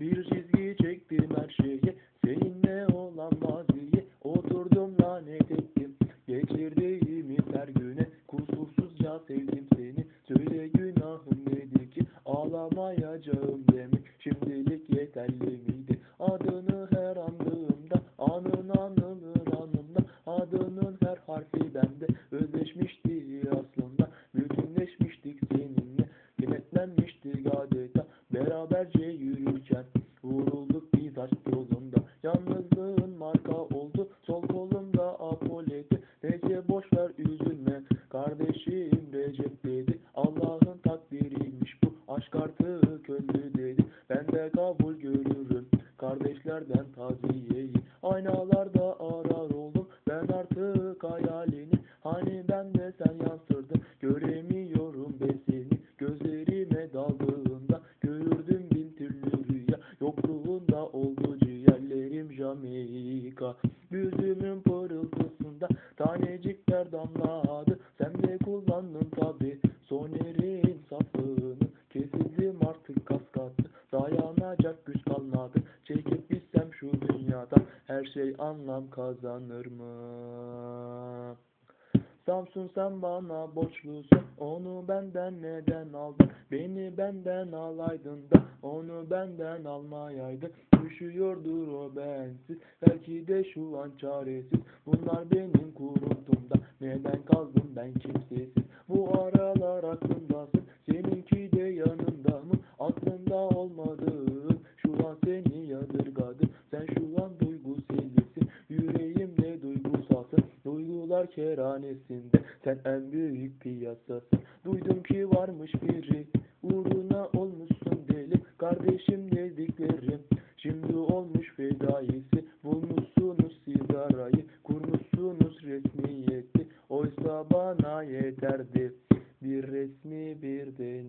Bir çizgi çektim her şeye Seninle olan maziye Oturdum lanet ettim. Geçirdiğimiz her güne Kusursuzca sevdim seni. Söyle günahım nedir ki Ağlamayacağım demek Şimdilik yeterli miydi? Adını her andığımda Anın anılır anımda Adının her harfi bende Özleşmişti aslında. Bütünleşmiştik seninle Kenetlenmiştik adeta Beraberce yürürken Vurulduk biz aşk yolunda. Yalnızlığın marka oldu Sol kolumda apoleti Neyse boşver üzülme. Kardeşim Recep dedi. Allah'ın takdiriymiş bu. Aşk artık öldü dedi. Ben de kabul görürüm Kardeşlerden taziyeyi. Aynalarda arar oldum Ben artık hayalini. Hani ben de sen yansırdın Jamaika Yüzümün pırıltısında Tanecikler damladı. Sen de kullandın tabi Soner'in saflığını Kesildim artık kaskatı Dayanacak güç kalmadı. Çekip gitsem şu dünyadan Her şey anlam kazanır mı? Samsun sen bana borçlusun Onu benden neden aldın? Beni benden alaydın da Onu benden almayaydın. Düşüyordur o bensiz Belki de şu an çaresiz. Bunlar benim kuruntumda Neden kaldım ben kimsesiz Duygular keranesinde Sen en büyük piyasasın. Duydum ki varmış biri Uğruna olmuşsun deli. Kardeşim dediklerim Şimdi olmuş fedaisi. Bulmuşsunuz sigarayı Kurmuşsunuz resmiyeti. Oysa bana yeterdi Bir resmi bir de